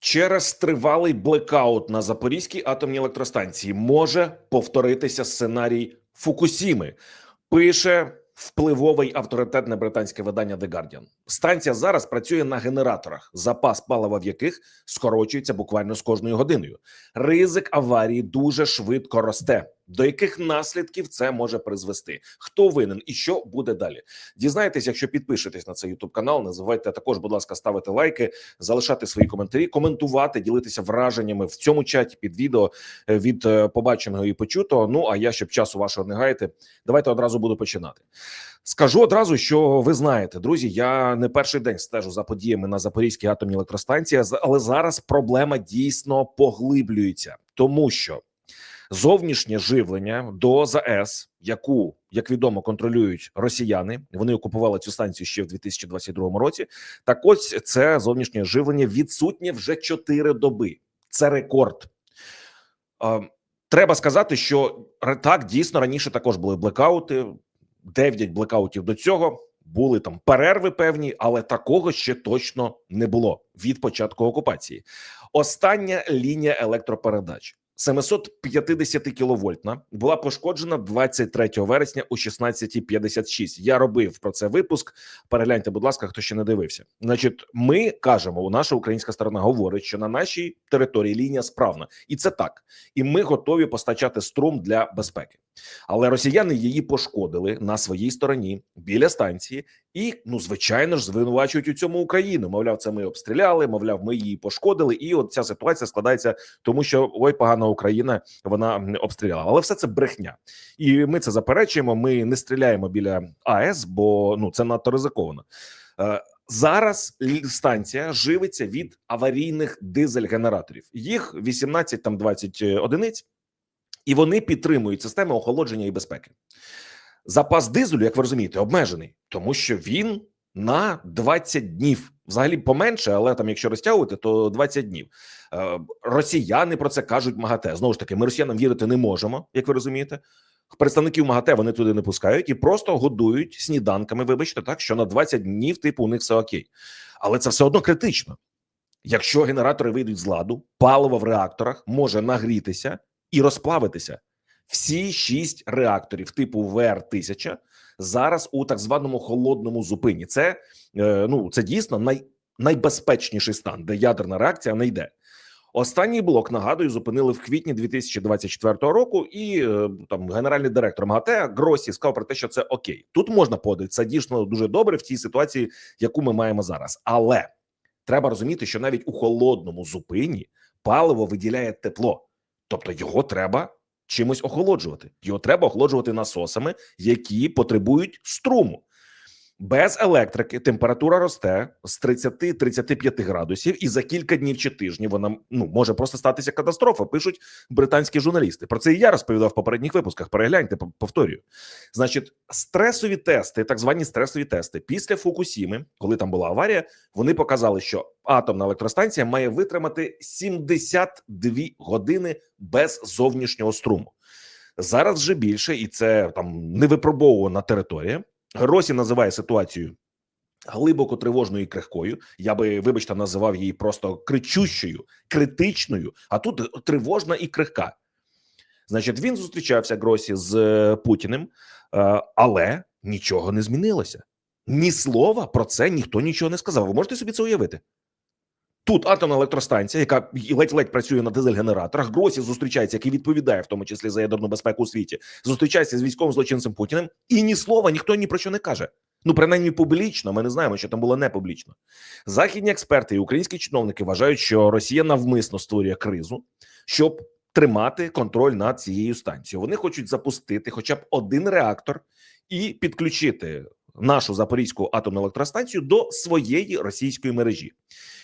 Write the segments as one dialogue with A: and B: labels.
A: Через тривалий блекаут на Запорізькій атомній електростанції може повторитися сценарій Фукусіми. Пише впливовий авторитетне британське видання The Guardian. Станція зараз працює на генераторах, запас палива в яких скорочується буквально з кожною годиною. Ризик аварії дуже швидко росте. До яких наслідків це може призвести? Хто винен і що буде далі? Дізнаєтесь, якщо підпишетесь на цей YouTube канал. Не забувайте також, будь ласка, ставити лайки, залишати свої коментарі, коментувати, ділитися враженнями в цьому чаті під відео е, від е, побаченого і почутого. Ну а я щоб часу вашого не гаяти, давайте одразу буду починати. Скажу одразу, що ви знаєте, друзі. Я не перший день стежу за подіями на Запорізькій атомній електростанції, але зараз проблема дійсно поглиблюється, тому що зовнішнє живлення до ЗАЕС, яку як відомо контролюють росіяни. Вони окупували цю станцію ще в 2022 році. Так, ось це зовнішнє живлення відсутнє вже 4 доби. Це рекорд. Треба сказати, що так дійсно раніше також були блекаути. 9 блекаутів до цього були там перерви певні, але такого ще точно не було від початку окупації. Остання лінія електропередач 750 кіловольтна була пошкоджена 23 вересня о 16.56. Я робив про це випуск. Перегляньте, будь ласка, хто ще не дивився. Значить, ми кажемо, наша українська сторона говорить, що на нашій території лінія справна, і це так. І ми готові постачати струм для безпеки. Але росіяни її пошкодили на своїй стороні біля станції, і ну звичайно ж звинувачують у цьому Україну. Мовляв, це ми обстріляли. Мовляв, ми її пошкодили. І от ця ситуація складається, тому що ой, погана Україна вона обстріляла. Але все це брехня, і ми це заперечуємо. Ми не стріляємо біля АЕС, бо ну це надто ризиковано. Е, Зараз станція живиться від аварійних дизель-генераторів. Їх 18 там 20 одиниць, і вони підтримують системи охолодження і безпеки. Запас дизелю, як ви розумієте, обмежений, тому що він на 20 днів. Взагалі поменше, але там, якщо розтягувати, то 20 днів. Е, Росіяни про це кажуть МАГАТЕ. Знову ж таки, ми росіянам вірити не можемо, як ви розумієте. Представників МАГАТЕ вони туди не пускають і просто годують сніданками. Вибачте, так що на 20 днів, типу, у них все окей, але це все одно критично. Якщо генератори вийдуть з ладу, паливо в реакторах може нагрітися і розплавитися. Всі шість реакторів типу ВР 1000 зараз у так званому холодному зупині. Це е, ну це дійсно най, найбезпечніший стан, де ядерна реакція не йде. Останній блок нагадую зупинили в квітні 2024 року, і е, там генеральний директор МАГАТЕ Гросі сказав про те, що це окей. Тут можна подати це дійсно дуже добре в тій ситуації, яку ми маємо зараз. Але треба розуміти, що навіть у холодному зупині паливо виділяє тепло, тобто його треба чимось охолоджувати. Його треба охолоджувати насосами, які потребують струму. Без електрики температура росте з 30-35 градусів, і за кілька днів чи тижнів вона ну може просто статися катастрофа. Пишуть британські журналісти. Про це і я розповідав в попередніх випусках. Перегляньте, повторюю. Значить, стресові тести, так звані стресові тести, після Фукусіми, коли там була аварія, вони показали, що атомна електростанція має витримати 72 години без зовнішнього струму. Зараз вже більше, і це там невипробовувана територія. Гросі називає ситуацію глибоко тривожною і крихкою. Я би, вибачте, називав її просто кричущою, критичною, а тут тривожна і крихка. Значить, він зустрічався Гросі з е, Путіним, е, але нічого не змінилося. Ні слова про це ніхто нічого не сказав. Ви можете собі це уявити? Тут атомна електростанція, яка ледь-ледь працює на дизель-генераторах. Гросі зустрічається, який відповідає в тому числі за ядерну безпеку у світі. Зустрічається з військовим злочинцем Путіним, і ні слова ніхто ні про що не каже. Ну, принаймні публічно, ми не знаємо, що там було не публічно. Західні експерти і українські чиновники вважають, що Росія навмисно створює кризу, щоб тримати контроль над цією станцією. Вони хочуть запустити хоча б один реактор і підключити нашу запорізьку атомну електростанцію до своєї російської мережі.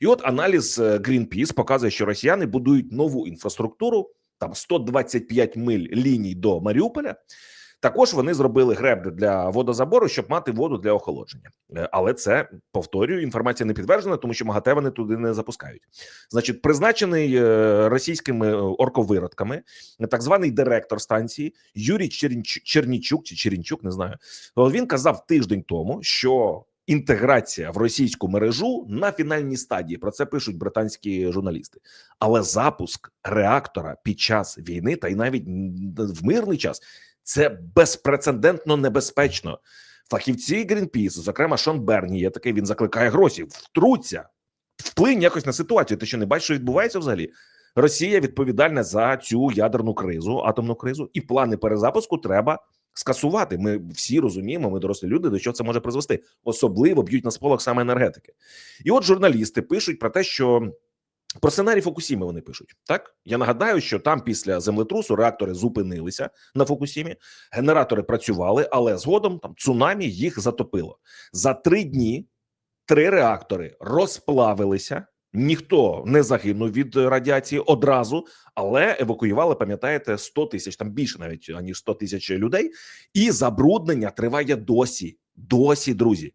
A: І от аналіз е, Greenpeace показує, що росіяни будують нову інфраструктуру, там 125 миль ліній до Маріуполя. Також вони зробили греблю для водозабору, щоб мати воду для охолодження. Е, Але це повторюю, інформація не підтверджена, тому що МАГАТЕ вони туди не запускають. Значить, призначений е, російськими е, орковиродками так званий директор станції Юрій Чернічук чи Чернічук, не знаю. Він казав тиждень тому, що інтеграція в російську мережу на фінальній стадії. Про це пишуть британські журналісти. Але запуск реактора під час війни, та й навіть в мирний час, це безпрецедентно небезпечно. Фахівці Greenpeace, зокрема Шон Берні, є такий. Він закликає гроші, втруться, вплинь якось на ситуацію. Ти що не бачиш, що відбувається взагалі? Росія відповідальна за цю ядерну кризу, атомну кризу, і плани перезапуску треба скасувати. Ми всі розуміємо, ми дорослі люди, до чого це може призвести. Особливо б'ють на сполох саме енергетики. І от журналісти пишуть про те, що про сценарій Фукусіми вони пишуть. Так я нагадаю, що там після землетрусу реактори зупинилися на Фукусімі, генератори працювали, але згодом там цунамі їх затопило за три дні. Три реактори розплавилися. Ніхто не загинув від радіації одразу, але евакуювали, пам'ятаєте, 100 тисяч, там більше навіть аніж 100 тисяч людей, і забруднення триває досі. Досі, друзі.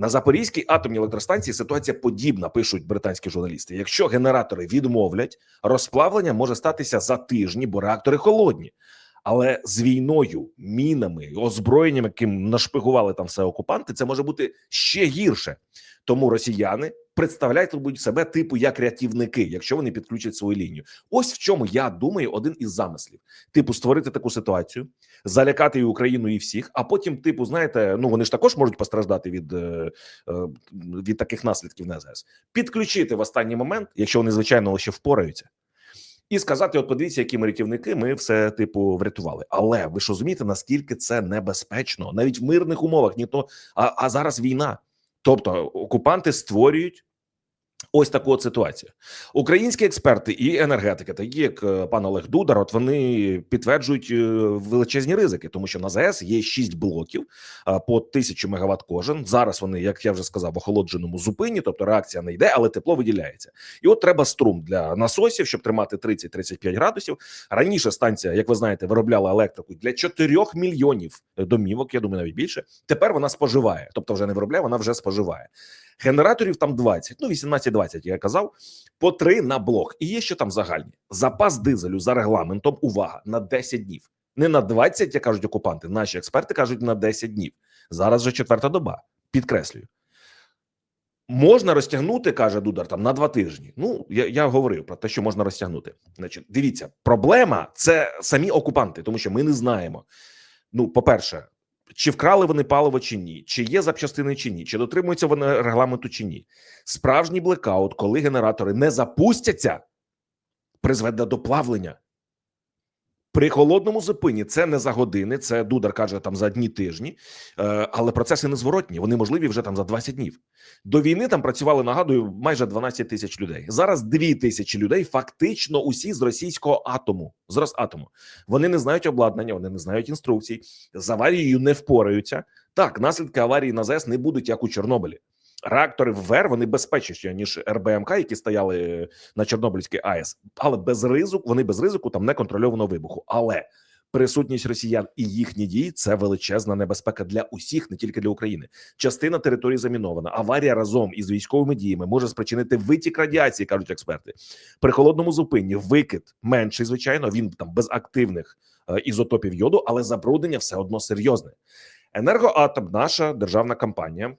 A: На Запорізькій атомній електростанції ситуація подібна, пишуть британські журналісти. Якщо генератори відмовлять, розплавлення може статися за тижні, бо реактори холодні. Але з війною, мінами, озброєнням, яким нашпигували там все окупанти, це може бути ще гірше. Тому росіяни представляють себе типу як рятівники, якщо вони підключать свою лінію. Ось в чому я думаю, один із замислів: типу, створити таку ситуацію, залякати і Україну і всіх. А потім, типу, знаєте, ну вони ж також можуть постраждати від е, від таких наслідків на АЗС. Підключити в останній момент, якщо вони звичайно ще впораються. І сказати: от подивіться, які ми рятівники, ми все типу врятували. Але ви ж розумієте, наскільки це небезпечно, навіть в мирних умовах, ні то а, а зараз війна. Тобто окупанти створюють ось таку от ситуацію. Українські експерти і енергетики, такі як е, пан Олег Дудар, от вони підтверджують е, величезні ризики, тому що на ЗАЕС є 6 блоків по тисячу мегаватт кожен. Зараз вони, як я вже сказав, в охолодженому зупині, тобто реакція не йде, але тепло виділяється. І от треба струм для насосів, щоб тримати 30-35 градусів. Раніше станція, як ви знаєте, виробляла електрику для 4 мільйонів домівок. Я думаю, навіть більше. Тепер вона споживає, тобто вже не виробляє, вона вже споживає. Генераторів там 20, ну 18-20, я казав, по 3 на блок. І є ще там загальні запас дизелю за регламентом. Увага на 10 днів, не на 20, як кажуть окупанти. Наші експерти кажуть на 10 днів. Зараз вже четверта доба. Підкреслюю. Можна розтягнути, каже Дудар, там на два тижні. Ну я я говорив про те, що можна розтягнути. Значить, дивіться, проблема це самі окупанти, тому що ми не знаємо. Ну, по-перше, чи вкрали вони паливо чи ні, чи є запчастини чи ні, чи дотримуються вони регламенту чи ні. Справжній блекаут, коли генератори не запустяться, призведе до плавлення. При холодному зупині це не за години, це Дудар каже там за дні тижні, е, але процеси незворотні. Вони можливі вже там за 20 днів. До війни там працювали, нагадую, майже 12 тисяч людей. Зараз 2 тисячі людей, фактично усі з російського атому. З Росатому. Вони не знають обладнання, вони не знають інструкцій, з аварією не впораються. Так, наслідки аварії на ЗЕС не будуть як у Чорнобилі. Реактори ВВЕР вони безпечніші ніж РБМК, які стояли на Чорнобильській АЕС, але без ризику вони без ризику там неконтрольованого вибуху. Але присутність росіян і їхні дії це величезна небезпека для усіх, не тільки для України. Частина території замінована. Аварія разом із військовими діями може спричинити витік радіації, кажуть експерти. При холодному зупинні викид менший, звичайно. Він там без активних е, ізотопів йоду, але забруднення все одно серйозне. Енергоатом, наша державна компанія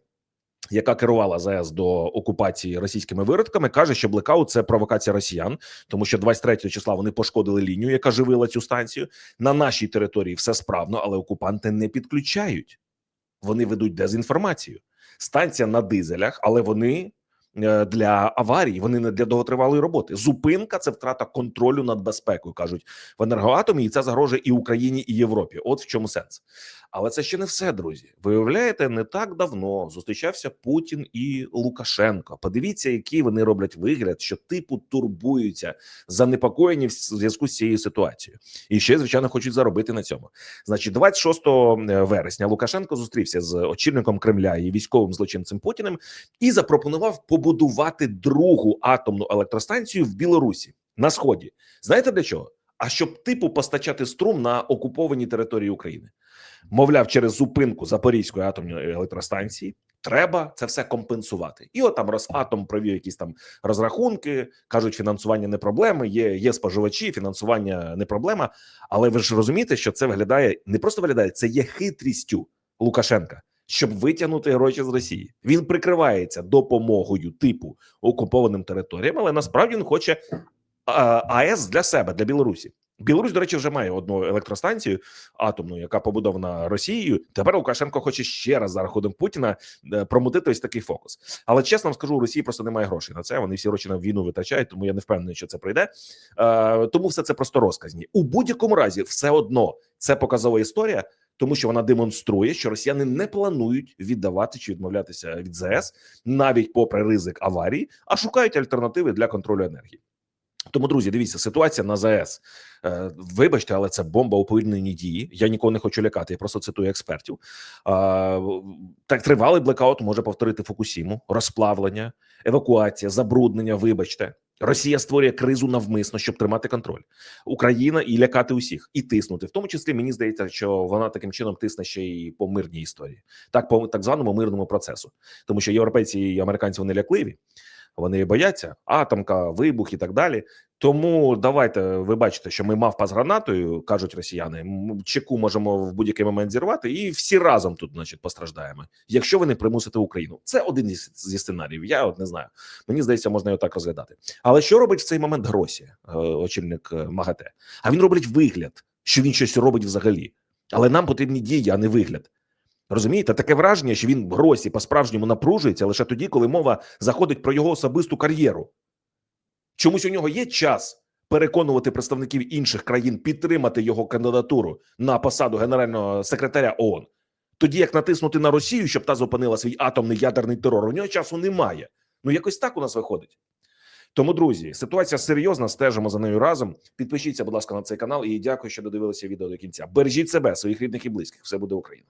A: яка керувала ЗС до окупації російськими виродками, каже, що блекаут – це провокація росіян, тому що 23 числа вони пошкодили лінію, яка живила цю станцію. На нашій території все справно, але окупанти не підключають. Вони ведуть дезінформацію. Станція на дизелях, але вони для аварії, вони не для довготривалої роботи. Зупинка це втрата контролю над безпекою, кажуть в енергоатомі, і це загрожує і Україні, і Європі. От в чому сенс. Але це ще не все, друзі. Виявляєте, не так давно зустрічався Путін і Лукашенко. Подивіться, які вони роблять вигляд, що типу турбуються занепокоєні в зв'язку з цією ситуацією, і ще звичайно хочуть заробити на цьому. Значить, 26 е, вересня Лукашенко зустрівся з очільником Кремля і військовим злочинцем Путіним і запропонував побудувати другу атомну електростанцію в Білорусі на сході. Знаєте для чого? А щоб типу постачати струм на окупованій території України, мовляв, через зупинку Запорізької атомної електростанції треба це все компенсувати. І от там Росатом провів якісь там розрахунки, кажуть, фінансування не проблеми. Є є споживачі, фінансування не проблема. Але ви ж розумієте, що це виглядає не просто виглядає, це є хитрістю Лукашенка щоб витягнути гроші з Росії. Він прикривається допомогою типу окупованим територіям, але насправді він хоче АЕС для себе, для Білорусі. Білорусь, до речі, вже має одну електростанцію атомну, яка побудована Росією. Тепер Лукашенко хоче ще раз за рахунок Путіна е, промутити ось такий фокус. Але чесно вам скажу, у Росії просто немає грошей на це. Вони всі гроші на війну витрачають, тому я не впевнений, що це прийде. Е, тому все це просто розказні. У будь-якому разі, все одно це показова історія, тому що вона демонструє, що росіяни не планують віддавати чи відмовлятися від ЗС навіть попри ризик аварії, а шукають альтернативи для контролю енергії. Тому, друзі, дивіться, ситуація на ЗАЕС. Е, вибачте, але це бомба у повільненій дії. Я нікого не хочу лякати. Я просто цитую експертів. Так тривалий блекаут може повторити Фукусіму, розплавлення, евакуація, забруднення. Вибачте, Росія створює кризу навмисно, щоб тримати контроль. Україна і лякати усіх, і тиснути. В тому числі мені здається, що вона таким чином тисне ще й по мирній історії, так по так званому мирному процесу, тому що європейці і американці вони лякливі. Вони бояться атомка, вибух і так далі. Тому давайте ви бачите, що ми мавпа з гранатою, кажуть росіяни. Чеку можемо в будь-який момент зірвати, і всі разом тут, значить, постраждаємо. Якщо ви не примусите Україну, це один із- зі сценаріїв. Я от не знаю. Мені здається, можна його так розглядати. Але що робить в цей момент Гросі, е, очільник е, МАГАТЕ? А він робить вигляд, що він щось робить взагалі. Але нам потрібні дії, а не вигляд. Розумієте, таке враження, що він в Гросі по-справжньому напружується лише тоді, коли мова заходить про його особисту кар'єру. Чомусь у нього є час переконувати представників інших країн підтримати його кандидатуру на посаду генерального секретаря ООН. Тоді як натиснути на Росію, щоб та зупинила свій атомний ядерний терор, у нього часу немає. Ну якось так у нас виходить. Тому, друзі, ситуація серйозна. Стежимо за нею разом. Підпишіться, будь ласка, на цей канал і дякую, що додивилися відео до кінця. Бережіть себе, своїх рідних і близьких. Все буде Україна.